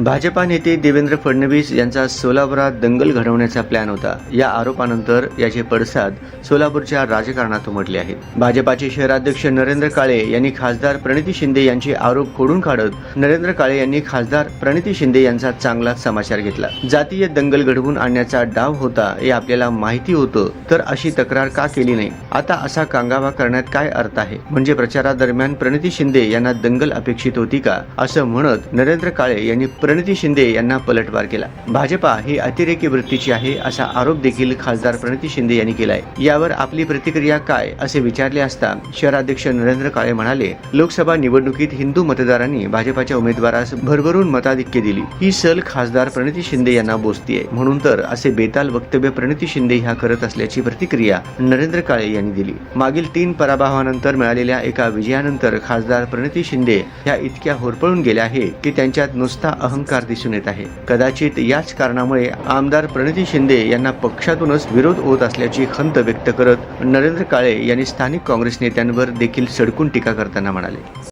भाजपा नेते देवेंद्र फडणवीस यांचा सोलापुरात दंगल घडवण्याचा प्लॅन होता. या आरोपानंतर याचे पडसाद सोलापूरच्या राजकारणात उमटले आहेत. भाजपाचे शहराध्यक्ष नरेंद्र काळे यांनी खासदार प्रणिती शिंदे यांचे आरोप खोडून काढत नरेंद्र काळे यांनी खासदार प्रणिती शिंदे यांचा चांगलाच समाचार घेतला. जातीय दंगल घडवून आणण्याचा डाव होता हे आपल्याला माहिती होतं तर अशी तक्रार का केली नाही? आता असा कांगावा करण्यात काय अर्थ आहे? म्हणजे प्रचारादरम्यान प्रणिती शिंदे यांना दंगल अपेक्षित होती का? असं म्हणत नरेंद्र काळे यांनी प्रणिती शिंदे यांना पलटवार केला. भाजपा ही अतिरेकी वृत्तीची आहे असा आरोप देखील खासदार प्रणिती शिंदे यांनी केलाय. यावर आपली प्रतिक्रिया काय असे विचारले असता शहराध्यक्ष नरेंद्र काळे म्हणाले लोकसभा निवडणुकीत हिंदू मतदारांनी भाजपाच्या उमेदवारास भरभरून मताधिक्य दिली. ही सल खासदार प्रणिती शिंदे यांना बोचतीये. म्हणून तर असे बेताल वक्तव्य प्रणिती शिंदे ह्या करत असल्याची प्रतिक्रिया नरेंद्र काळे यांनी दिली. मागील तीन पराभवानंतर मिळालेल्या एका विजयानंतर खासदार प्रणिती शिंदे ह्या इतक्या होरपळून गेल्या आहे की त्यांच्यात नुसता अहंकार दिसून येत आहे. कदाचित याच कारणामुळे आमदार प्रणिती शिंदे यांना पक्षातूनच विरोध होत असल्याची खंत व्यक्त करत नरेंद्र काळे यांनी स्थानिक काँग्रेस नेत्यांवर देखील सडकून टीका करताना म्हणाले.